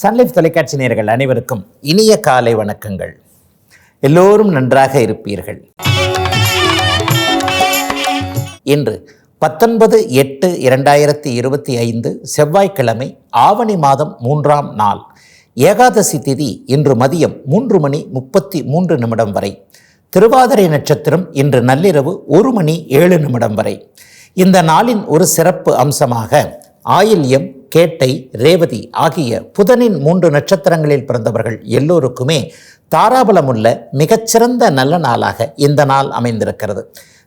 Sun Life தொலைக்காட்சி நேர்கள் அனைவருக்கும் இனிய காலை வணக்கங்கள். எல்லோரும் நன்றாக இருப்பீர்கள். இன்று பத்தொன்பது எட்டு இரண்டாயிரத்தி இருபத்தி ஐந்து செவ்வாய்க்கிழமை ஆவணி மாதம் மூன்றாம் நாள். ஏகாதசி திதி இன்று மதியம் மூன்று மணி முப்பத்தி மூன்று நிமிடம் வரை. திருவாதிரை நட்சத்திரம் இன்று நள்ளிரவு ஒரு மணி ஏழு நிமிடம் வரை. இந்த நாளின் ஒரு சிறப்பு அம்சமாக ஆயில்யம் கேட்டை ரேவதி ஆகிய புதனின் மூன்று நட்சத்திரங்களில் பிறந்தவர்கள் எல்லோருக்குமே தாராபலமுள்ள மிகச்சிறந்த நல்ல நாளாக இந்த நாள் அமைந்திருக்கிறது.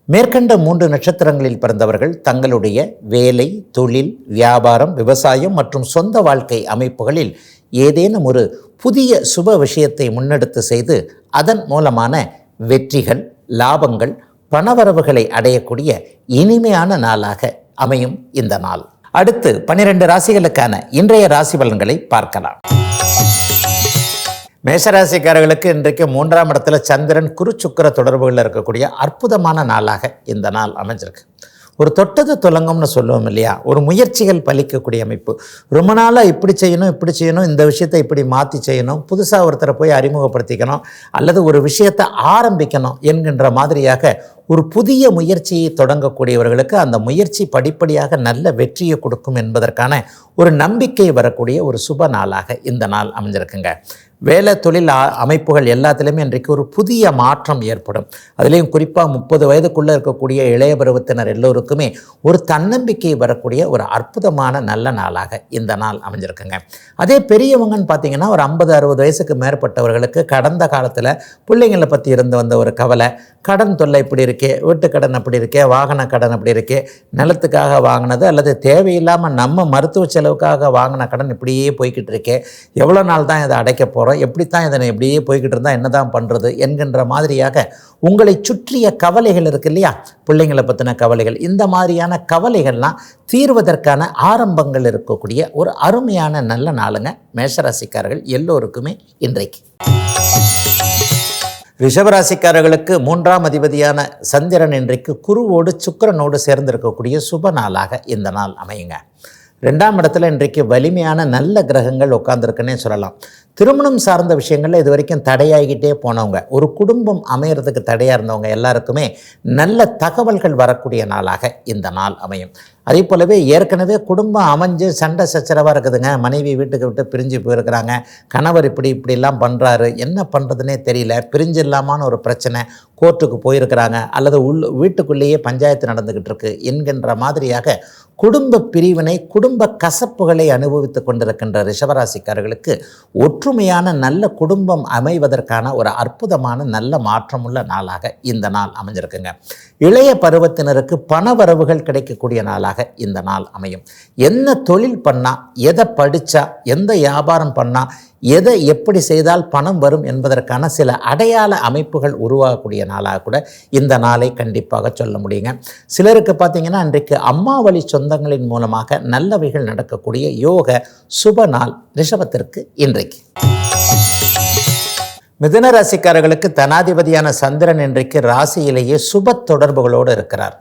மேற்கண்ட மூன்று நட்சத்திரங்களில் பிறந்தவர்கள் தங்களுடைய வேலை தொழில் வியாபாரம் விவசாயம் மற்றும் சொந்த வாழ்க்கை அமைப்புகளில் ஏதேனும் ஒரு புதிய சுப விஷயத்தை முன்னெடுத்து செய்து அதன் மூலமான வெற்றிகள் லாபங்கள் பணவரவுகளை அடையக்கூடிய இனிமையான நாளாக அமையும் இந்த நாள். அடுத்து பனிரெண்டு ராசிகளுக்கான இன்றைய ராசி பலன்களை பார்க்கலாம். மேஷராசிக்காரர்களுக்கு இன்றைக்கு மூன்றாம் இடத்துல சந்திரன் குரு சுக்கிர தொடர்புகளில் இருக்கக்கூடிய அற்புதமான நாளாக இந்த நாள் அமைஞ்சிருக்கு. ஒரு தொட்டது துலங்கம்னு சொல்லுவோம் இல்லையா? ஒரு முயற்சிகள் பலிக்கக்கூடிய அமைப்பு. ரொம்ப நாளாக இப்படி செய்யணும் இப்படி செய்யணும் இந்த விஷயத்தை இப்படி மாற்றி செய்யணும் புதுசாக ஒருத்தரை போய் அறிமுகப்படுத்திக்கணும் அல்லது ஒரு விஷயத்தை ஆரம்பிக்கணும் என்கின்ற மாதிரியாக ஒரு புதிய முயற்சியை தொடங்கக்கூடியவர்களுக்கு அந்த முயற்சி படிப்படியாக நல்ல வெற்றியை கொடுக்கும் என்பதற்கான ஒரு நம்பிக்கை வரக்கூடிய ஒரு சுப நாளாக இந்த நாள் அமைஞ்சிருக்குங்க. வேலை தொழில் அமைப்புகள் எல்லாத்திலையுமே இன்றைக்கு ஒரு புதிய மாற்றம் ஏற்படும். அதுலேயும் குறிப்பாக முப்பது வயதுக்குள்ளே இருக்கக்கூடிய இளைய பருவத்தினர் எல்லோருக்குமே ஒரு தன்னம்பிக்கை வரக்கூடிய ஒரு அற்புதமான நல்ல நாளாக இந்த நாள் அமைஞ்சிருக்குங்க. அதே பெரியவங்கன்னு பார்த்தீங்கன்னா ஒரு ஐம்பது அறுபது வயசுக்கு மேற்பட்டவர்களுக்கு கடந்த காலத்தில் பிள்ளைங்களை பற்றி இருந்து வந்த ஒரு கவலை கடன் தொல்லை இப்படி இருக்கே வீட்டுக்கடன் அப்படி இருக்கே வாகன கடன் அப்படி இருக்கே நிலத்துக்காக வாங்கினது அல்லது தேவையில்லாமல் நம்ம மருத்துவ செலவுக்காக வாங்கின கடன் இப்படியே போய்கிட்டு இருக்கே எவ்வளோ நாள் தான் இதை அடைக்க போகிறோம் எப்படித்தான் இதனை இப்படியே போய்கிட்டு இருந்தால் என்ன தான் பண்ணுறது என்கின்ற மாதிரியாக உங்களை சுற்றிய கவலைகள் இருக்கு இல்லையா? பிள்ளைங்களை பற்றின கவலைகள். இந்த மாதிரியான கவலைகள்லாம் தீர்வதற்கான ஆரம்பங்கள் இருக்கக்கூடிய ஒரு அருமையான நல்ல நாளுங்க மேஷராசிக்காரர்கள் எல்லோருக்குமே இன்றைக்கு. ரிஷபராசிக்காரர்களுக்கு மூன்றாம் அதிபதியான சந்திரன் இன்றைக்கு குருவோடு சுக்கிரனோடு சேர்ந்திருக்கக்கூடிய சுப நாளாக இந்த நாள் அமையுங்க. ரெண்டாம் இடத்துல இன்றைக்கு வலிமையான நல்ல கிரகங்கள் உட்காந்துருக்குன்னே சொல்லலாம். திருமணம் சார்ந்த விஷயங்களில் இது வரைக்கும் தடையாகிட்டே போனவங்க ஒரு குடும்பம் அமையறதுக்கு தடையாக இருந்தவங்க எல்லாருக்குமே நல்ல தகவல்கள் வரக்கூடிய நாளாக இந்த நாள் அமையும். அதே போலவே ஏற்கனவே குடும்பம் அமைஞ்சு சண்டை சச்சரவாக இருக்குதுங்க. மனைவி வீட்டுக்கு விட்டு பிரிஞ்சு போயிருக்கிறாங்க. கணவர் இப்படி இப்படிலாம் பண்ணுறாரு என்ன பண்ணுறதுனே தெரியல. பிரிஞ்சு இல்லாமான ஒரு பிரச்சனை. கோர்ட்டுக்கு போயிருக்கிறாங்க. அல்லது உள் வீட்டுக்குள்ளேயே பஞ்சாயத்து நடந்துக்கிட்டு இருக்கு என்கின்ற மாதிரியாக குடும்ப பிரிவினை குடும்ப கசப்புகளை அனுபவித்து கொண்டிருக்கின்ற ரிஷபராசிக்காரர்களுக்கு ஒற்றுமையான நல்ல குடும்பம் அமைவதற்கான ஒரு அற்புதமான நல்ல மாற்றமுள்ள நாளாக இந்த நாள் அமைஞ்சிருக்குங்க. இளைய பருவத்தினருக்கு பண வரவுகள் கிடைக்கக்கூடிய நாளாக இந்த நாள் அமையும். என்ன தொழில் பண்ணால் எதை படித்தா எந்த வியாபாரம் பண்ணால் எதை எப்படி செய்தால் பணம் வரும் என்பதற்கான சில அடையாள அமைப்புகள் உருவாகக்கூடிய நாளாக கூட இந்த நாளை கண்டிப்பாக சொல்ல முடியுங்க. சிலருக்கு பார்த்தீங்கன்னா இன்றைக்கு அம்மா வழி சொந்தங்களின் மூலமாக நல்லவைகள் நடக்கக்கூடிய யோக சுப நாள் ரிஷபத்திற்கு இன்றைக்கு. மிதன ராசிக்காரர்களுக்கு தனாதிபதியான சந்திரன் இன்றைக்கு ராசியிலேயே சுப தொடர்புகளோடு இருக்கிறார்.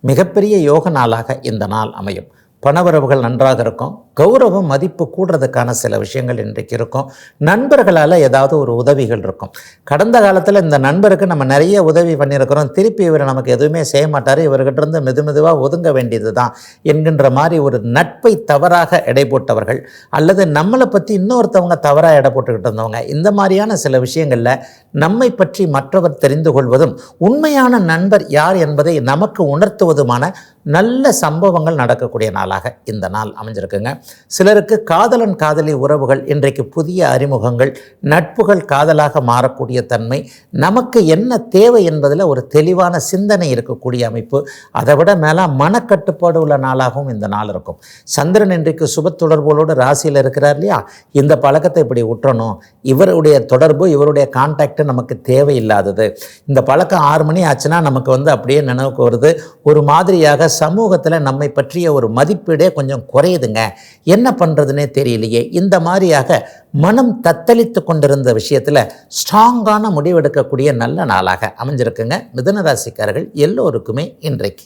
மிகப்பெரிய யோக நாளாக இந்த நாள் அமையும். பணவரவுகள் நன்றாக இருக்கும். கௌரவம் மதிப்பு கூடுறதுக்கான சில விஷயங்கள் இன்றைக்கு இருக்கும். நண்பர்களால் ஏதாவது ஒரு உதவிகள் இருக்கும். கடந்த காலத்தில் இந்த நண்பருக்கு நம்ம நிறைய உதவி பண்ணியிருக்கிறோம். திருப்பி இவர் நமக்கு எதுவுமே செய்ய மாட்டார். இவர்கிட்ட இருந்து மெது மெதுவாக ஒதுங்க வேண்டியது தான் என்கின்ற மாதிரி ஒரு நட்பை தவறாக எடை போட்டவர்கள் அல்லது நம்மளை பற்றி இன்னொருத்தவங்க தவறாக எடை போட்டுக்கிட்டு இருந்தவங்க இந்த மாதிரியான சில விஷயங்களில் நம்மை பற்றி மற்றவர் தெரிந்து கொள்வதும் உண்மையான நண்பர் யார் என்பதை நமக்கு உணர்த்துவதுமான நல்ல சம்பவங்கள் நடக்கக்கூடிய நாளாக இந்த நாள் அமைஞ்சிருக்குங்க. சிலருக்கு காதலன் காதலி உறவுகள் இன்றைக்கு புதிய அறிமுகங்கள் நட்புகள் காதலாக மாறக்கூடிய தன்மை நமக்கு என்ன தேவை என்பதில் ஒரு தெளிவான சிந்தனை இருக்கக்கூடிய அமைப்பு. அதை விட மேலே மனக்கட்டுப்பாடு உள்ள நாளாகவும் இந்த நாள் இருக்கும். சந்திரன் இன்றைக்கு சுப தொடர்புகளோடு ராசியில் இருக்கிறார் இல்லையா? இந்த பழக்கத்தை இப்படி விட்டுறணும் இவருடைய தொடர்பு இவருடைய கான்டாக்ட் நமக்கு தேவையில்லாதது. இந்த பழக்கம் ஆறு மணி ஆச்சுன்னா நமக்கு வந்து அப்படியே நினைவுக்கு வருது. ஒரு மாதிரியாக சமூகத்தில் நம்மை பற்றிய ஒரு மதிப்பீடே கொஞ்சம் குறையுதுங்க. என்ன பண்ணுறதுனே தெரியலையே. இந்த மாதிரியாக மனம் தத்தளித்து கொண்டிருந்த விஷயத்தில் ஸ்ட்ராங்கான முடிவெடுக்கக்கூடிய நல்ல நாளாக அமைஞ்சிருக்குங்க. மிதனராசிக்காரர்கள் எல்லோருக்குமே இன்றைக்கு.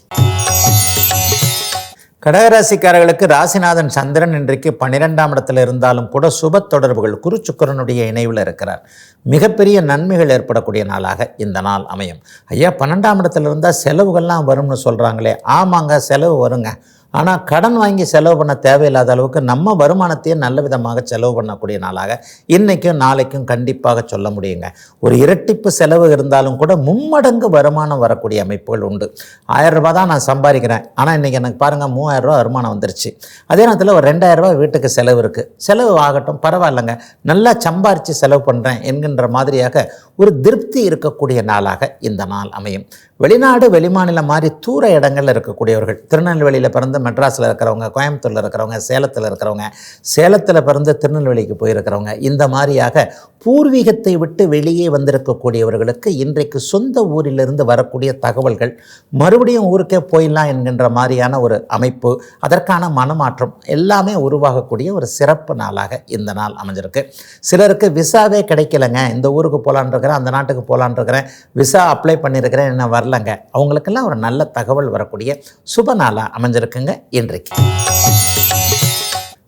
கடகராசிக்காரர்களுக்கு ராசிநாதன் சந்திரன் இன்றைக்கு பன்னிரெண்டாம் இடத்துல இருந்தாலும் கூட சுப தொடர்புகள் குருச்சுக்கரனுடைய இணைவில் இருக்கிறார். மிகப்பெரிய நன்மைகள் ஏற்படக்கூடிய நாளாக இந்த நாள் அமையும். ஐயா பன்னெண்டாம் இடத்துல இருந்தால் செலவுகள்லாம் வரும்னு சொல்கிறாங்களே ஆமாங்க செலவு வருங்க. ஆனால் கடன் வாங்கி செலவு பண்ண தேவையில்லாத அளவுக்கு நம்ம வருமானத்தையே நல்ல விதமாக செலவு பண்ணக்கூடிய நாளாக இன்றைக்கும் நாளைக்கும் கண்டிப்பாக சொல்ல முடியுங்க. ஒரு இரட்டிப்பு செலவு இருந்தாலும் கூட மும்மடங்கு வருமானம் வரக்கூடிய அமைப்புகள் உண்டு. ஆயிரம் ரூபாய் தான் நான் சம்பாதிக்கிறேன். ஆனால் இன்றைக்கி எனக்கு பாருங்கள் மூவாயிரம் வருமானம் வந்துருச்சு. அதே நேரத்தில் ஒரு ரெண்டாயிரம் ரூபாய் வீட்டுக்கு செலவு இருக்குது செலவு ஆகட்டும் பரவாயில்லைங்க. நல்லா சம்பாரித்து செலவு பண்ணுறேன் என்கின்ற மாதிரியாக ஒரு திருப்தி இருக்கக்கூடிய நாளாக இந்த நாள் அமையும். வெளிநாடு வெளிமாநிலம் மாதிரி தூர இடங்களில் இருக்கக்கூடியவர்கள் திருநெல்வேலியில் பிறந்து மெட்ராஸில் இருக்கிறவங்க கோயம்புத்தூரில் இருக்கிறவங்க சேலத்தில் இருக்கிறவங்க சேலத்தில் பிறந்து திருநெல்வேலிக்கு போயிருக்கிறவங்க இந்த மாதிரியாக பூர்வீகத்தை விட்டு வெளியே வந்திருக்கக்கூடியவர்களுக்கு இன்றைக்கு சொந்த ஊரிலிருந்து வரக்கூடிய தகவல்கள் மறுபடியும் ஊருக்கே போயிடலாம் என்கின்ற மாதிரியான ஒரு அமைப்பு அதற்கான மனமாற்றம் எல்லாமே உருவாகக்கூடிய ஒரு சிறப்பு நாளாக இந்த நாள் அமைஞ்சிருக்கு. சிலருக்கு விசாவே கிடைக்கலங்க. இந்த ஊருக்கு போகலான் இருக்கிறேன் அந்த நாட்டுக்கு போகலான் இருக்கிறேன் விசா அப்ளை பண்ணியிருக்கிறேன் என்ன வரலங்க அவங்களுக்கெல்லாம் ஒரு நல்ல தகவல் வரக்கூடிய சுப நாளாக அமைஞ்சிருக்குங்க இன்றைக்கு.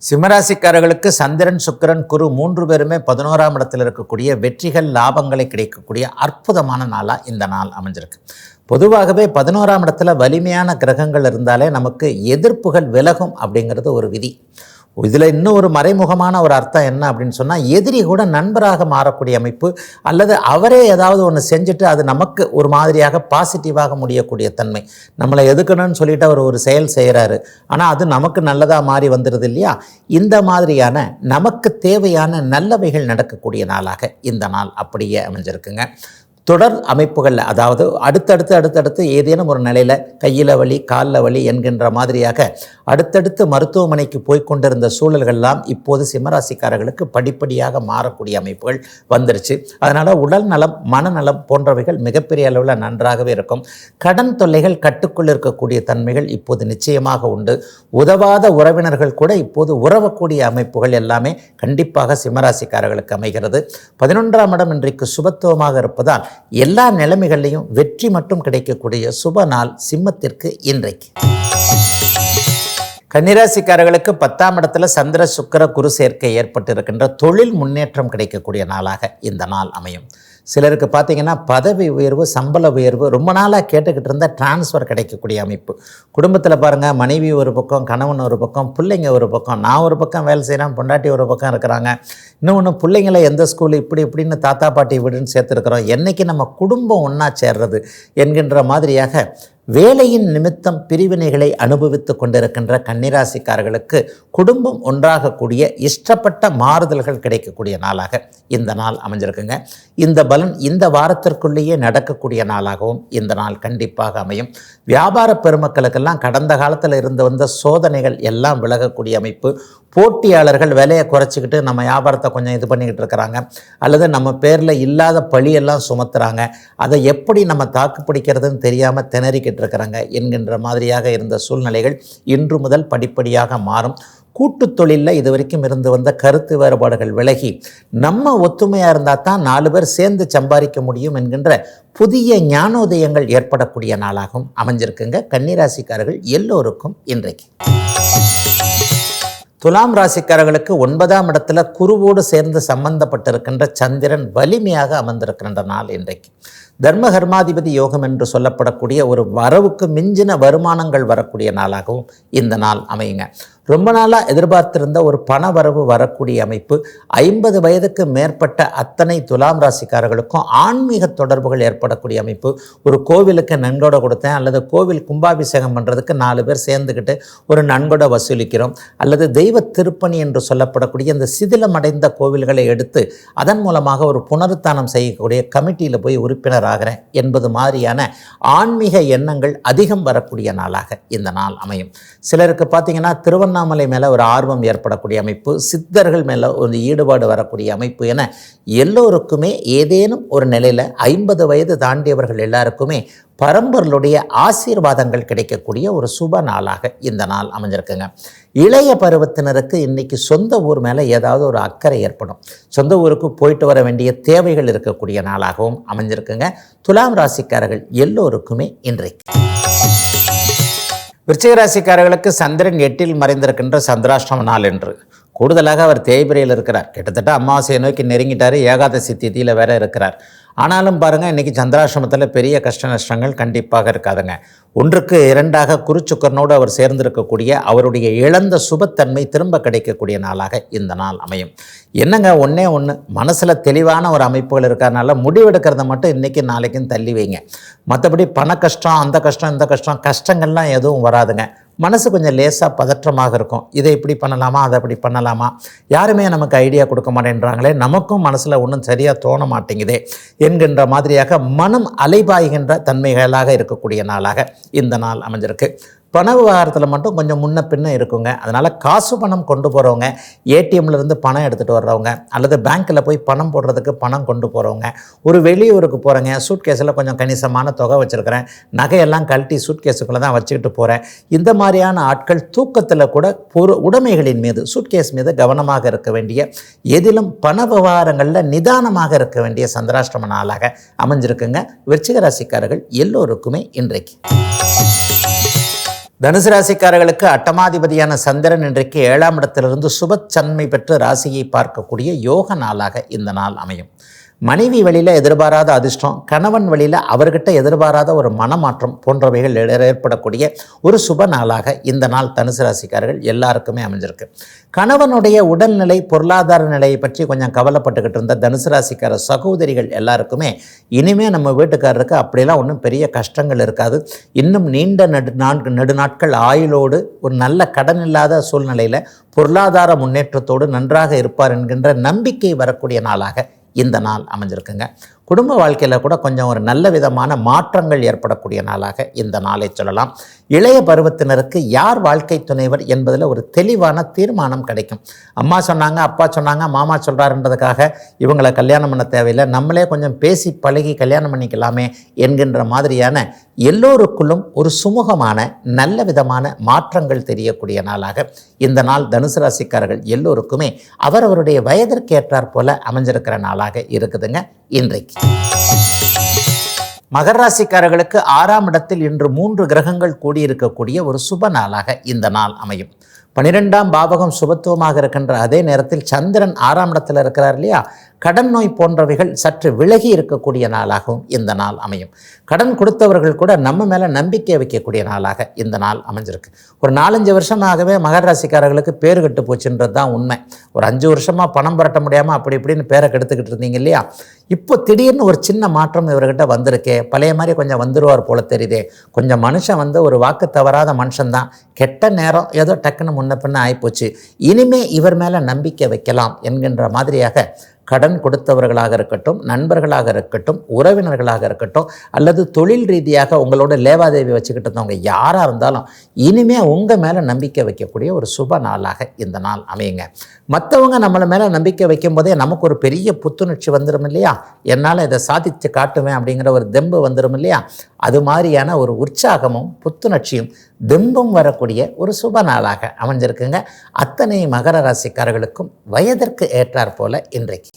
சிம்மராசிக்காரர்களுக்கு சந்திரன் சுக்கிரன் குரு மூன்று பேருமே பதினோராம் இடத்தில் இருக்கக்கூடிய வெற்றிகள் லாபங்களை கிடைக்கக்கூடிய அற்புதமான நாளாக இந்த நாள் அமைஞ்சிருக்கு. பொதுவாகவே பதினோராம் இடத்துல வலிமையான கிரகங்கள் இருந்தாலே நமக்கு எதிர்ப்புகள் விலகும் அப்படிங்கிறது ஒரு விதி. இதில் இன்னும் ஒரு மறைமுகமான ஒரு அர்த்தம் என்ன அப்படின்னு சொன்னால் எதிரி கூட நண்பராக மாறக்கூடிய அமைப்பு அல்லது அவரே ஏதாவது ஒன்று செஞ்சுட்டு அது நமக்கு ஒரு மாதிரியாக பாசிட்டிவாக முடியக்கூடிய தன்மை. நம்மளை எதுக்கணும்னு சொல்லிட்டு அவர் ஒரு செயல் செய்கிறாரு. ஆனால் அது நமக்கு நல்லதாக மாறி வந்துடுது இல்லையா? இந்த மாதிரியான நமக்கு தேவையான நல்லவைகள் நடக்கக்கூடிய நாளாக இந்த நாள் அப்படியே அமைஞ்சிருக்குங்க. தொடர் அமைப்புகளில் அதாவது அடுத்தடுத்து அடுத்தடுத்து ஏதேனும் ஒரு நிலையில் கையில் வலி காலில் வலி என்கின்ற மாதிரியாக அடுத்தடுத்து மருத்துவமனைக்கு போய் கொண்டிருந்த சூழல்கள்லாம் இப்போது சிம்மராசிக்காரர்களுக்கு படிப்படியாக மாறக்கூடிய அமைப்புகள் வந்துருச்சு. அதனால் உடல் நலம் மனநலம் போன்றவைகள் மிகப்பெரிய அளவில் நன்றாகவே இருக்கும். கடன் தொல்லைகள் கட்டுக்குள் இருக்கக்கூடிய தன்மைகள் இப்போது நிச்சயமாக உண்டு. உதவாத உறவினர்கள் கூட இப்போது உறவக்கூடிய அமைப்புகள் எல்லாமே கண்டிப்பாக சிம்மராசிக்காரர்களுக்கு அமைகிறது. பதினொன்றாம் இடம் இன்றைக்கு சுபத்துவமாக இருப்பதால் எல்லா நிலைமைகள்லையும் வெற்றி மட்டும் கிடைக்கக்கூடிய சுப நாள் சிம்மத்திற்கு இன்றைக்கு. கன்னிராசிக்காரர்களுக்கு பத்தாம் இடத்துல சந்திர சுக்கர குரு சேர்க்கை ஏற்பட்டிருக்கின்ற தொழில் முன்னேற்றம் கிடைக்கக்கூடிய நாளாக இந்த நாள் அமையும். சிலருக்கு பார்த்தீங்கன்னா பதவி உயர்வு சம்பள உயர்வு ரொம்ப நாளாக கேட்டுக்கிட்டு இருந்தால் டிரான்ஸ்ஃபர் கிடைக்கக்கூடிய அமைப்பு. குடும்பத்தில் பாருங்கள் மனைவி ஒரு பக்கம் கணவன் ஒரு பக்கம் பிள்ளைங்க ஒரு பக்கம் நான் ஒரு பக்கம் வேலை செய்கிறேன் பொண்டாட்டி ஒரு பக்கம் இருக்கிறாங்க. இன்னொன்று பிள்ளைங்களை எந்த ஸ்கூல் இப்படி இப்படின்னு தாத்தா பாட்டி வீடுன்னு சேர்த்துருக்குறோம். என்றைக்கு நம்ம குடும்பம் ஒன்றா சேர்றது என்கின்ற மாதிரியாக வேலையின் நிமித்தம் பிரிவினைகளை அனுபவித்து கொண்டிருக்கின்ற கன்னிராசிக்காரர்களுக்கு குடும்பம் ஒன்றாகக்கூடிய இஷ்டப்பட்ட மாறுதல்கள் கிடைக்கக்கூடிய நாளாக இந்த நாள் அமைஞ்சிருக்குங்க. இந்த பலன் இந்த வாரத்திற்குள்ளேயே நடக்கக்கூடிய நாளாகவும் இந்த நாள் கண்டிப்பாக அமையும். வியாபார பெருமக்களுக்கெல்லாம் கடந்த காலத்தில் இருந்து வந்த சோதனைகள் எல்லாம் விலகக்கூடிய அமைப்பு. போட்டியாளர்கள் விலையை குறைச்சிக்கிட்டு நம்ம வியாபாரத்தை கொஞ்சம் இது பண்ணிக்கிட்டு இருக்கிறாங்க. அல்லது நம்ம பேரில் இல்லாத பழியெல்லாம் சுமத்துறாங்க. அதை எப்படி நம்ம தாக்கு பிடிக்கிறதுன்னு தெரியாமல் திணறிக்கிட்டு இருக்கிறாங்க என்கின்ற மாதிரியாக இருந்த சூழ்நிலைகள் இன்று முதல் படிப்படியாக மாறும். கூட்டு தொழிலில் இது வரைக்கும் இருந்து வந்த கருத்து வேறுபாடுகள் விலகி நம்ம ஒத்துமையாக இருந்தால் தான் நாலு பேர் சேர்ந்து சம்பாதிக்க முடியும் என்கின்ற புதிய ஞானோதயங்கள் ஏற்படக்கூடிய நாளாகவும் அமைஞ்சிருக்குங்க. கன்னிராசிக்காரர்கள் எல்லோருக்கும் இன்றைக்கு. துலாம் ராசிக்காரர்களுக்கு ஒன்பதாம் இடத்துல குருவோடு சேர்ந்து சம்பந்தப்பட்டிருக்கின்ற சந்திரன் வலிமையாக அமர்ந்திருக்கின்ற நாள் இன்றைக்கு. தர்ம கர்மாதிபதி யோகம் என்று சொல்லப்படக்கூடிய ஒரு வரவுக்கு மிஞ்சின வருமானங்கள் வரக்கூடிய நாளாகவும் இந்த நாள் அமையுங்க. ரொம்ப நாளாக எதிர்பார்த்திருந்த ஒரு பண வரவு வரக்கூடிய அமைப்பு ஐம்பது வயதுக்கு மேற்பட்ட அத்தனை துலாம் ராசிக்காரர்களுக்கும் ஆன்மீக தொடர்புகள் ஏற்படக்கூடிய அமைப்பு. ஒரு கோவிலுக்கு நன்கொடை கொடுத்தேன் அல்லது கோவில் கும்பாபிஷேகம் பண்ணுறதுக்கு நாலு பேர் சேர்ந்துக்கிட்டு ஒரு நன்கொடை வசூலிக்கிறோம் அல்லது தெய்வ திருப்பணி என்று சொல்லப்படக்கூடிய இந்த சிதிலமடைந்த கோவில்களை எடுத்து அதன் மூலமாக ஒரு புனருத்தானம் செய்யக்கூடிய கமிட்டியில் போய் உறுப்பினர் ஆகிறேன் என்பது மாதிரியான ஆன்மீக எண்ணங்கள் அதிகம் வரக்கூடிய நாளாக இந்த நாள் அமையும். சிலருக்கு பார்த்தீங்கன்னா திருவண்ணாமலை மேலே ஒரு ஆர்வம் ஏற்படக்கூடிய அமைப்பு சித்தர்கள் மேலே ஒரு ஈடுபாடு வரக்கூடிய அமைப்பு என எல்லோருக்குமே ஏதேனும் ஒரு நிலையில் ஐம்பது வயது தாண்டியவர்கள் எல்லாருக்குமே பரம்பர்களுடைய ஆசீர்வாதங்கள் கிடைக்கக்கூடிய ஒரு சுப நாளாக இந்த நாள் அமைஞ்சிருக்குங்க. இளைய பருவத்தினருக்கு இன்னைக்கு சொந்த ஊர் மேலே ஏதாவது ஒரு அக்கறை ஏற்படும். சொந்த ஊருக்கு போயிட்டு வர வேண்டிய தேவைகள் இருக்கக்கூடிய நாளாகவும் அமைஞ்சிருக்குங்க. துலாம் ராசிக்காரர்கள் எல்லோருக்குமே இன்றைக்கு. விருச்சிகராசிக்காரர்களுக்கு சந்திரன் எட்டில் மறைந்திருக்கின்ற சந்திராஷ்டம நாள் என்று. கூடுதலாக அவர் தேய்பிரையில் இருக்கிறார். கிட்டத்தட்ட அமாவாசையை நோக்கி நெருங்கிட்டார். ஏகாதசி திதியில் வேற இருக்கிறார். ஆனாலும் பாருங்கள் இன்றைக்கி சந்திராசிரமத்தில் பெரிய கஷ்ட நஷ்டங்கள் கண்டிப்பாக இருக்காதுங்க. ஒன்றுக்கு இரண்டாக குருச்சுக்கரனோடு அவர் சேர்ந்திருக்கக்கூடிய அவருடைய இழந்த சுபத்தன்மை திரும்ப கிடைக்கக்கூடிய நாளாக இந்த நாள் அமையும். என்னங்க? ஒன்றே ஒன்று மனசில் தெளிவான ஒரு அமைப்புகள் இருக்கிறதுனால முடிவெடுக்கிறத மட்டும் இன்றைக்கி நாளைக்கும் தள்ளி வைங்க. மற்றபடி பண கஷ்டம் அந்த கஷ்டம் இந்த கஷ்டம் கஷ்டங்கள்லாம் எதுவும் வராதுங்க. மனசு கொஞ்சம் லேசாக பதற்றமாக இருக்கும். இதை இப்படி பண்ணலாமா? அதை அப்படி பண்ணலாமா? யாருமே நமக்கு ஐடியா கொடுக்க மாட்டேன்றாங்களே. நமக்கும் மனசில் ஒன்றும் சரியாக தோண மாட்டேங்குதே என்கின்ற மாதிரியாக மனம் அலைபாய்கின்ற தன்மைகளாக இருக்கக்கூடிய நாளாக இந்த நாள் அமைஞ்சிருக்கு. பண விவகாரத்தில் மட்டும் கொஞ்சம் முன்ன பின்ன இருக்குங்க. அதனால் காசு பணம் கொண்டு போகிறவங்க ஏடிஎம்லேருந்து பணம் எடுத்துகிட்டு வர்றவங்க அல்லது பேங்க்கில் போய் பணம் போடுறதுக்கு பணம் கொண்டு போகிறவங்க ஒரு வெளியூருக்கு போகிறேங்க சூட் கேஸில் கொஞ்சம் கணிசமான தொகை வச்சுருக்கிறேன். நகையெல்லாம் கழட்டி சூட் கேஸுக்குள்ளே தான் வச்சுக்கிட்டு போகிறேன் இந்த மாதிரியான ஆட்கள் தூக்கத்தில் கூட பொரு உடைமைகளின் மீது சூட்கேஸ் மீது கவனமாக இருக்க வேண்டிய எதிலும் பண விவகாரங்களில் நிதானமாக இருக்க வேண்டிய சந்திராஷ்டிரம நாளாக அமைஞ்சிருக்குங்க. விருச்சிக ராசிக்காரர்கள் எல்லோருக்குமே இன்றைக்கு. தனுசு ராசிக்காரர்களுக்கு அட்டமாதிபதியான சந்திரன் இன்றைக்கு ஏழாம் இடத்திலிருந்து சுபச்சன்மை பெற்று ராசியை பார்க்கக்கூடிய யோக நாளாக இந்த நாள் அமையும். மனைவி வழியில் எதிர்பாராத அதிர்ஷ்டம் கணவன் வழியில் அவர்கிட்ட எதிர்பாராத ஒரு மனமாற்றம் போன்றவைகள் ஏற்படக்கூடிய ஒரு சுப நாளாக இந்த நாள் தனுசு ராசிக்காரர்கள் எல்லாருக்குமே அமைஞ்சிருக்கு. கணவனுடைய உடல்நிலை பொருளாதார நிலையை பற்றி கொஞ்சம் கவலைப்பட்டுக்கிட்டு இருந்த தனுசு ராசிக்கார சகோதரிகள் எல்லாருக்குமே இனிமேல் நம்ம வீட்டுக்காரருக்கு அப்படிலாம் ஒன்றும் பெரிய கஷ்டங்கள் இருக்காது. இன்னும் நீண்ட நடு நான்கு நெடுநாட்கள் ஆயுளோடு ஒரு நல்ல கடன் இல்லாத சூழ்நிலையில் பொருளாதார முன்னேற்றத்தோடு நன்றாக இருப்பார் என்கின்ற நம்பிக்கை வரக்கூடிய நாளாக இந்த நாள் அமைஞ்சிருக்குங்க. குடும்ப வாழ்க்கையில் கூட கொஞ்சம் ஒரு நல்ல விதமான மாற்றங்கள் ஏற்படக்கூடிய நாளாக இந்த நாளை சொல்லலாம். இளைய பருவத்தினருக்கு யார் வாழ்க்கை துணைவர் என்பதில் ஒரு தெளிவான தீர்மானம் கிடைக்கும். அம்மா சொன்னாங்க அப்பா சொன்னாங்க மாமா சொல்கிறாருன்றதுக்காக இவங்களை கல்யாணம் பண்ண தேவையில்லை. நம்மளே கொஞ்சம் பேசி பழகி கல்யாணம் பண்ணிக்கலாமே என்கின்ற மாதிரியான எல்லோருக்குள்ளும் ஒரு சுமூகமான நல்ல விதமான மாற்றங்கள் தெரியக்கூடிய நாளாக இந்த நாள் தனுசு ராசிக்காரர்கள் எல்லோருக்குமே அவரவருடைய வயதிற்கேற்றாற் போல அமைஞ்சிருக்கிற நாளாக இருக்குதுங்க. இன்றைக்கு. மகர ராசிக்காரர்களுக்கு ஆறாம் இடத்தில் இன்று மூன்று கிரகங்கள் கூடியிருக்கக்கூடிய ஒரு சுப நாளாக இந்த நாள் அமையும். பனிரெண்டாம் பாவகம் சுபத்துவமாக இருக்கின்ற அதே நேரத்தில் சந்திரன் ஆறாம் இடத்தில் இருக்கிறார் இல்லையா? கடன் நோய் போன்றவைகள் சற்று விலகி இருக்கக்கூடிய நாளாகவும் இந்த நாள் அமையும். கடன் கொடுத்தவர்கள் கூட நம்ம மேலே நம்பிக்கை வைக்கக்கூடிய நாளாக இந்த நாள் அமைஞ்சிருக்கு. ஒரு நாலஞ்சு வருஷமாகவே மகர ராசிக்காரர்களுக்கு பேர் கெட்டு போச்சுன்றது தான் உண்மை. ஒரு அஞ்சு வருஷமாக பணம் புரட்ட முடியாமல் அப்படி இப்படின்னு பேரை கெடுத்துக்கிட்டு இருந்தீங்க இல்லையா? இப்போ திடீர்னு ஒரு சின்ன மாற்றம் இவர்கிட்ட வந்திருக்கே. பழைய மாதிரி கொஞ்சம் வந்துடுவார் போல தெரியுதே. கொஞ்சம் மனுஷன் வந்து ஒரு வாக்கு தவறாத மனுஷன்தான் கெட்ட நேரம் ஏதோ டக்குன்னு முன்ன பின்ன ஆகிப்போச்சு இனிமே இவர் மேலே நம்பிக்கை வைக்கலாம் என்கின்ற மாதிரியாக கடன் கொடுத்தவர்களாக இருக்கட்டும் நண்பர்களாக இருக்கட்டும் உறவினர்களாக இருக்கட்டும் அல்லது தொழில் ரீதியாக உங்களோட லேவாதேவி வச்சுக்கிட்டு இருந்தவங்க யாராக இருந்தாலும் இனிமே உங்கள் மேலே நம்பிக்கை வைக்கக்கூடிய ஒரு சுப நாளாக இந்த நாள் அமையுங்க. மற்றவங்க நம்மளை மேலே நம்பிக்கை வைக்கும் போதே நமக்கு ஒரு பெரிய புத்துணர்ச்சி வந்துடும் இல்லையா? என்னால் இதை சாதித்து காட்டுவேன் அப்படிங்கிற ஒரு தெம்பு வந்துடும் இல்லையா? அது மாதிரியான ஒரு உற்சாகமும் புத்துணர்ச்சியும் தெம்பும் வரக்கூடிய ஒரு சுப நாளாக அமைஞ்சிருக்குங்க. அத்தனை மகர ராசிக்காரர்களுக்கும் வயதிற்கு ஏற்றாற் போல இன்றைக்கு.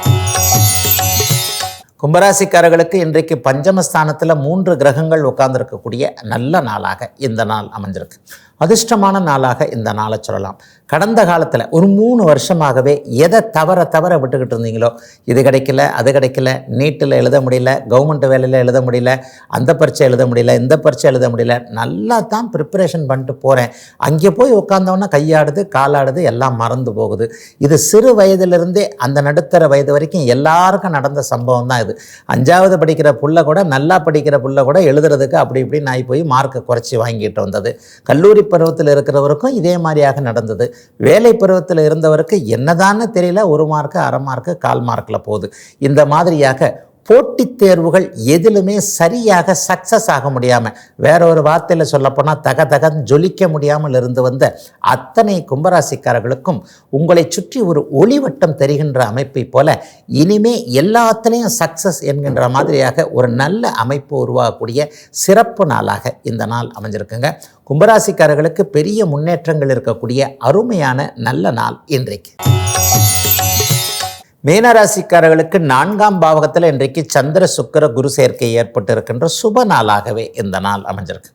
கும்பராசிக்காரர்களுக்கு இன்றைக்கு பஞ்சமஸ்தானத்தில் மூன்று கிரகங்கள் உட்கார்ந்துருக்கக்கூடிய நல்ல நாளாக இந்த நாள் அமைஞ்சிருக்கு. அதிர்ஷ்டமான நாளாக இந்த நாளை சொல்லலாம். கடந்த காலத்தில் ஒரு மூணு வருஷமாகவே எதை தவற தவற விட்டுக்கிட்டு இருந்தீங்களோ இது கிடைக்கல அது கிடைக்கல நீட்டில் எழுத முடியல கவர்மெண்ட் வேலையில் எழுத முடியல அந்த பரீட்சை எழுத முடியல இந்த பரீட்சை எழுத முடியல நல்லா தான் ப்ரிப்பரேஷன் பண்ணிட்டு போகிறேன் அங்கே போய் உட்காந்தோன்னா கையாடுது காலாடுது எல்லாம் மறந்து போகுது. இது சிறு வயதிலிருந்தே அந்த நடுத்தர வயது வரைக்கும் எல்லாருக்கும் நடந்த சம்பவம் தான் இது. அஞ்சாவது படிக்கிற புள்ள கூட நல்லா படிக்கிற புள்ள கூட எழுதுறதுக்கு அப்படி இப்படி ஆகி போய் மார்க்கை குறைச்சி வாங்கிட்டு வந்தது. கல்லூரி பருவத்தில் இருக்கிறவருக்கும் இதே மாதிரியாக நடந்தது. வேலை பருவத்தில் இருந்தவருக்கு என்னதான்னு தெரியல. ஒரு மார்க்கு அரை மார்க்கு கால் மார்க்கில் போகுது. இந்த மாதிரியாக போட்டித் தேர்வுகள் எதிலுமே சரியாக சக்ஸஸ் ஆக முடியாமல் வேற ஒரு வார்த்தையில் சொல்லப்போனால் தக தகன் ஜொலிக்க முடியாமல் இருந்து வந்த அத்தனை கும்பராசிக்காரர்களுக்கும் உங்களை சுற்றி ஒரு ஒளிவட்டம் தெரிகின்ற அமைப்பை போல இனிமே எல்லாத்துலேயும் சக்ஸஸ் என்கின்ற மாதிரியாக ஒரு நல்ல அமைப்பு உருவாகக்கூடிய சிறப்பு நாளாக இந்த நாள் அமைஞ்சிருக்குங்க. கும்பராசிக்காரர்களுக்கு பெரிய முன்னேற்றங்கள் இருக்கக்கூடிய அருமையான நல்ல நாள் இன்றைக்கு. மீனராசிக்காரர்களுக்கு நான்காம் பாவகத்தில் இன்றைக்கு சந்திர சுக்கர குரு சேர்க்கை ஏற்பட்டு இருக்கின்ற சுப நாளாகவே இந்த நாள் அமைஞ்சிருக்கு.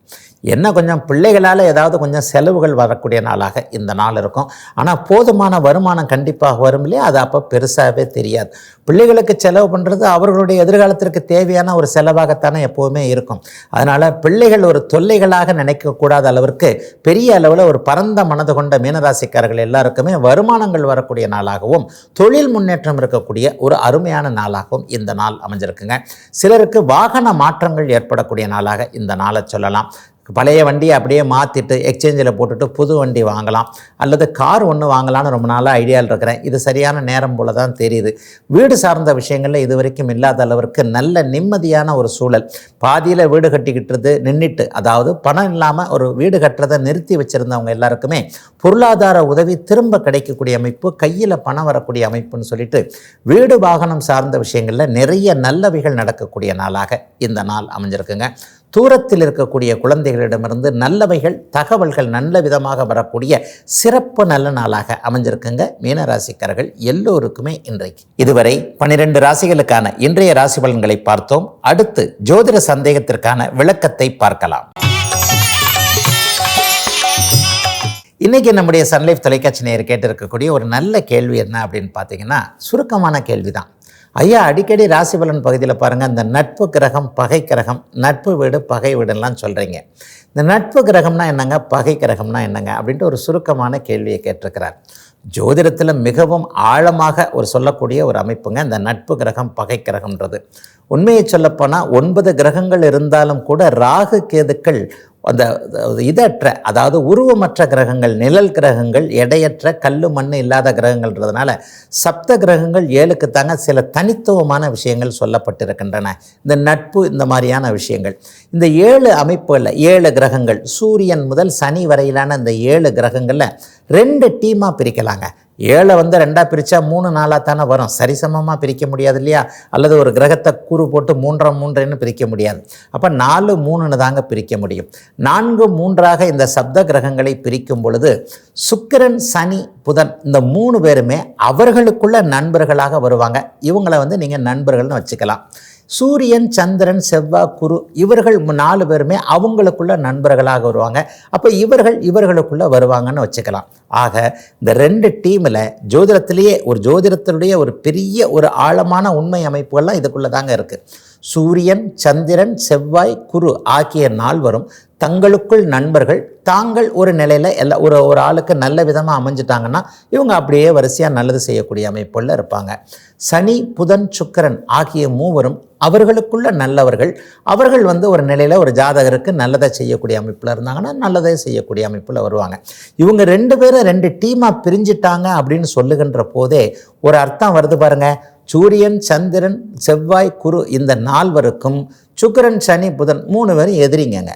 என்ன கொஞ்சம் பிள்ளைகளால் ஏதாவது கொஞ்சம் செலவுகள் வரக்கூடிய நாளாக இந்த நாள் இருக்கும். ஆனால் போதுமான வருமானம் கண்டிப்பாக வரும் இல்லையா? அது அப்போ பெருசாகவே தெரியாது. பிள்ளைகளுக்கு செலவு பண்ணுறது அவர்களுடைய எதிர்காலத்திற்கு தேவையான ஒரு செலவாகத்தானே எப்போவுமே இருக்கும். அதனால் பிள்ளைகள் ஒரு தொல்லைகளாக நினைக்கக்கூடாத அளவிற்கு பெரிய அளவில் ஒரு பரந்த மனது கொண்ட மீனராசிக்காரர்கள் எல்லாருக்குமே வருமானங்கள் வரக்கூடிய நாளாகவும் தொழில் முன்னேற்றம் இருக்கக்கூடிய ஒரு அருமையான நாளாகவும் இந்த நாள் அமைஞ்சிருக்குங்க. சிலருக்கு வாகன மாற்றங்கள் ஏற்படக்கூடிய நாளாக இந்த நாளை சொல்லலாம். பழைய வண்டியை அப்படியே மாற்றிட்டு எக்ஸ்சேஞ்சில் போட்டுட்டு புது வண்டி வாங்கலாம். அல்லது கார் ஒன்று வாங்கலாம்னு ரொம்ப நாளாக ஐடியாவில் இருக்கிறேன். இது சரியான நேரம் போல தான் தெரியுது. வீடு சார்ந்த விஷயங்களில் இது வரைக்கும் இல்லாத அளவிற்கு நல்ல நிம்மதியான ஒரு சூழல். பாதியில் வீடு கட்டிக்கிட்டுறது நின்றுட்டு அதாவது பணம் இல்லாமல் ஒரு வீடு கட்டுறதை நிறுத்தி வச்சுருந்தவங்க எல்லாருக்குமே பொருளாதார உதவி திரும்ப கிடைக்கக்கூடிய அமைப்பு கையில் பணம் வரக்கூடிய அமைப்புன்னு சொல்லிட்டு வீடு வாகனம் சார்ந்த விஷயங்களில் நிறைய நல்லவைகள் நடக்கக்கூடிய நாளாக இந்த நாள் அமைஞ்சிருக்குங்க. தூரத்தில் இருக்கக்கூடிய குழந்தைகளிடமிருந்து நல்லவைகள் தகவல்கள் நல்ல விதமாக வரக்கூடிய சிறப்பு நல்ல நாளாக அமைஞ்சிருக்குங்க. மீனராசிக்காரர்கள் எல்லோருக்குமே இன்றைக்கு. இதுவரை பனிரெண்டு ராசிகளுக்கான இன்றைய ராசி பலன்களை பார்த்தோம். அடுத்து ஜோதிட சந்தேகத்திற்கான விளக்கத்தை பார்க்கலாம். இன்றைக்கி நம்முடைய சன்லைஃப் தொலைக்காட்சி நேயர் கேட்டிருக்கக்கூடிய ஒரு நல்ல கேள்வி என்ன அப்படின்னு பார்த்தீங்கன்னா சுருக்கமான கேள்வி தான் ஐயா அடிக்கடி ராசி பலன் பகுதியில் பாருங்கள் இந்த நட்பு கிரகம் பகை கிரகம் நட்பு வீடு பகை வீடுலாம் சொல்கிறீங்க இந்த நட்பு கிரகம்னா என்னங்க பகை கிரகம்னா என்னங்க அப்படின்ட்டு ஒரு சுருக்கமான கேள்வியை கேட்டிருக்கிறார். ஜோதிடத்தில் மிகவும் ஆழமாக ஒரு சொல்லக்கூடிய ஒரு அமைப்புங்க இந்த நட்பு கிரகம் பகை கிரகம்ன்றது. உண்மையை சொல்லப்போனால் ஒன்பது கிரகங்கள் இருந்தாலும் கூட ராகு கேதுக்கள் அந்த இதற்ற அதாவது உருவமற்ற கிரகங்கள் நிழல் கிரகங்கள் எடையற்ற கல் மண் இல்லாத கிரகங்கள்ன்றதுனால சப்த கிரகங்கள் ஏழுக்குத்தாங்க சில தனித்துவமான விஷயங்கள் சொல்லப்பட்டிருக்கின்றன. இந்த நட்பு இந்த மாதிரியான விஷயங்கள். இந்த ஏழு அமைப்புகளில் ஏழு கிரகங்கள் சூரியன் முதல் சனி வரையிலான இந்த ஏழு கிரகங்களில் ரெண்டு டீமாக பிரிக்கலாங்க. ஏழை வந்து ரெண்டாக பிரித்தா மூணு நாளாக தானே வரும். சரிசமமாக பிரிக்க முடியாது இல்லையா? அல்லது ஒரு கிரகத்தை கூறு போட்டு மூன்றரை மூன்றுன்னு பிரிக்க முடியாது. அப்போ நாலு மூணுன்னு தாங்க பிரிக்க முடியும். நான்கு மூன்றாக இந்த சப்த கிரகங்களை பிரிக்கும் பொழுது சுக்கிரன் சனி புதன் இந்த மூணு பேருமே அவர்களுக்குள்ள நண்பர்களாக வருவாங்க. இவங்களை வந்து நீங்கள் நண்பர்கள்னு வச்சுக்கலாம். சூரியன் சந்திரன் செவ்வாய் குரு இவர்கள் நாலு பேருமே அவங்களுக்குள்ள நண்பர்களாக வருவாங்க. அப்போ இவர்கள் இவர்களுக்குள்ள வருவாங்கன்னு வச்சுக்கலாம். ஆக இந்த ரெண்டு டீமில் ஜோதிடத்திலேயே ஒரு ஜோதிடத்தினுடைய ஒரு பெரிய ஒரு ஆழமான உண்மை அமைப்புகள்லாம் இதுக்குள்ளே தாங்க இருக்குது சூரியன் சந்திரன் செவ்வாய் குரு ஆகிய நால்வரும் தங்களுக்குள் நண்பர்கள் தாங்கள் ஒரு நிலையில் எல்லா ஒரு ஒரு ஆளுக்கு நல்ல விதமாக அமைஞ்சிட்டாங்கன்னா இவங்க அப்படியே வரிசையாக நல்லது செய்யக்கூடிய அமைப்புள்ள இருப்பாங்க. சனி புதன் சுக்கரன் ஆகிய மூவரும் அவர்களுக்குள்ள நல்லவர்கள். அவர்கள் வந்து ஒரு நிலையில் ஒரு ஜாதகருக்கு நல்லதை செய்யக்கூடிய அமைப்பில் இருந்தாங்கன்னா நல்லதை செய்யக்கூடிய அமைப்பில் வருவாங்க. இவங்க ரெண்டு பேரும் ரெண்டு டீமாக பிரிஞ்சிட்டாங்க அப்படின்னு சொல்லுகின்ற போதே ஒரு அர்த்தம் வருது பாருங்கள் சூரியன் சந்திரன் செவ்வாய் குரு இந்த நால்வருக்கும் சுக்கரன் சனி புதன் மூணு பேரும் எதிரிங்கங்க.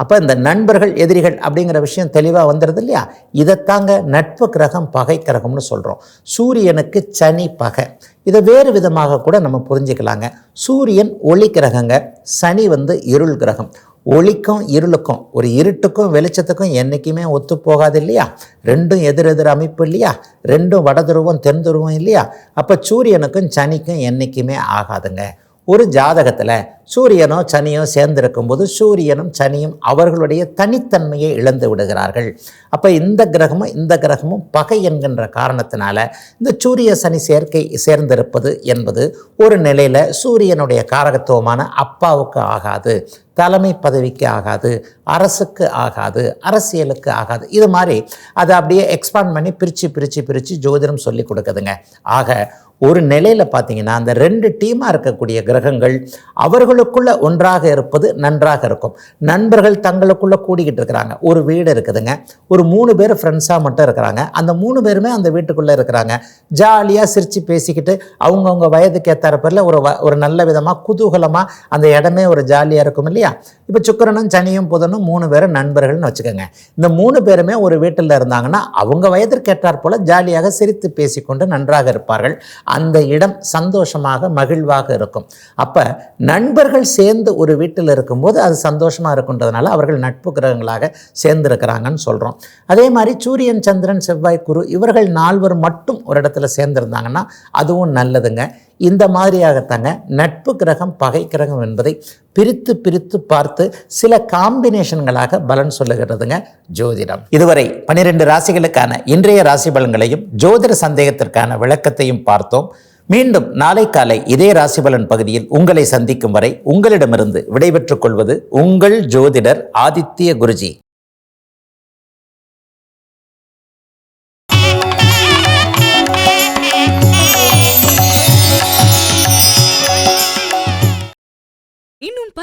அப்போ இந்த நண்பர்கள் எதிரிகள் அப்படிங்கிற விஷயம் தெளிவாக வந்துடுது இல்லையா? இதைத்தாங்க நட்பு கிரகம் பகை கிரகம்னு சொல்கிறோம் சூரியனுக்கு சனி பகை. இதை வேறு விதமாக கூட நம்ம புரிஞ்சுக்கலாங்க. சூரியன் ஒளி கிரகங்க சனி வந்து இருள் கிரகம். ஒளிக்கும் இருளுக்கும் ஒரு இருட்டுக்கும் வெளிச்சத்துக்கும் என்றைக்குமே ஒத்து போகாது இல்லையா? ரெண்டும் எதிர் எதிர் அமைப்பு இல்லையா? ரெண்டும் வடதுருவம் தென்துருவம் இல்லையா? அப்போ சூரியனுக்கும் சனிக்கும் என்றைக்குமே ஆகாதுங்க. ஒரு ஜாதகத்தில் சூரியனோ சனியோ சேர்ந்திருக்கும்போது சூரியனும் சனியும் அவர்களுடைய தனித்தன்மையை இழந்து விடுகிறார்கள். அப்போ இந்த கிரகமும் இந்த கிரகமும் பகை என்கின்ற காரணத்தினால இந்த சூரிய சனி சேர்க்கை சேர்ந்திருப்பது என்பது ஒரு நிலையில் சூரியனுடைய காரகத்துவமான அப்பாவுக்கு ஆகாது தலைமை பதவிக்கு ஆகாது அரசுக்கு ஆகாது அரசியலுக்கு ஆகாது. இது மாதிரி அதை அப்படியே எக்ஸ்பாண்ட் பண்ணி பிரித்து பிரித்து பிரித்து ஜோதிடம் சொல்லி கொடுக்குதுங்க. ஆக ஒரு நிலையில் பார்த்தீங்கன்னா அந்த ரெண்டு டீமாக இருக்கக்கூடிய கிரகங்கள் அவர்களுக்குள்ள ஒன்றாக இருப்பது நன்றாக இருக்கும். நண்பர்கள் தங்களுக்குள்ளே கூடிக்கிட்டு இருக்கிறாங்க. ஒரு வீடு இருக்குதுங்க. ஒரு மூணு பேர் ஃப்ரெண்ட்ஸாக மட்டும் இருக்கிறாங்க. அந்த மூணு பேருமே அந்த வீட்டுக்குள்ளே இருக்கிறாங்க. ஜாலியாக சிரித்து பேசிக்கிட்டு அவங்கவுங்க வயதுக்கு ஏற்ற பேரில் ஒரு வ ஒரு நல்ல விதமாக குதூகலமாக அந்த இடமே ஒரு ஜாலியாக இருக்கும் இல்லையா? இப்போ சுக்கரனும் சனியும் புதனும் மூணு பேரும் நண்பர்கள்னு வச்சுக்கோங்க. இந்த மூணு பேருமே ஒரு வீட்டில் இருந்தாங்கன்னா அவங்க வயதிற்கு ஏற்றாற் போல் ஜாலியாக சிரித்து பேசிக்கொண்டு நன்றாக இருப்பார்கள். அந்த இடம் சந்தோஷமாக மகிழ்வாக இருக்கும். அப்போ நண்பர்கள் சேர்ந்து ஒரு வீட்டில் இருக்கும்போது அது சந்தோஷமாக இருக்குன்றதுனால அவர்கள் நட்பு கிரகங்களாக சேர்ந்திருக்கிறாங்கன்னு சொல்கிறோம் அதே மாதிரி சூரியன் சந்திரன் செவ்வாய் குரு இவர்கள் நால்வர் மட்டும் ஒரு இடத்துல சேர்ந்துருந்தாங்கன்னா அதுவும் நல்லதுங்க. இந்த மாதிரியாகத்தாங்க நட்பு கிரகம் பகை கிரகம் என்பதை பிரித்து பிரித்து பார்த்து சில காம்பினேஷன்களாக பலன் சொல்லுகிறதுங்க ஜோதிடம். இதுவரை பனிரெண்டு ராசிகளுக்கான இன்றைய ராசி பலன்களையும் ஜோதிட சந்தேகத்திற்கான விளக்கத்தையும் பார்த்தோம். மீண்டும் நாளை காலை இதே ராசி பலன் பகுதியில் உங்களை சந்திக்கும் வரை உங்களிடமிருந்து விடைபெற்றுக் கொள்வது உங்கள் ஜோதிடர் ஆதித்ய குருஜி.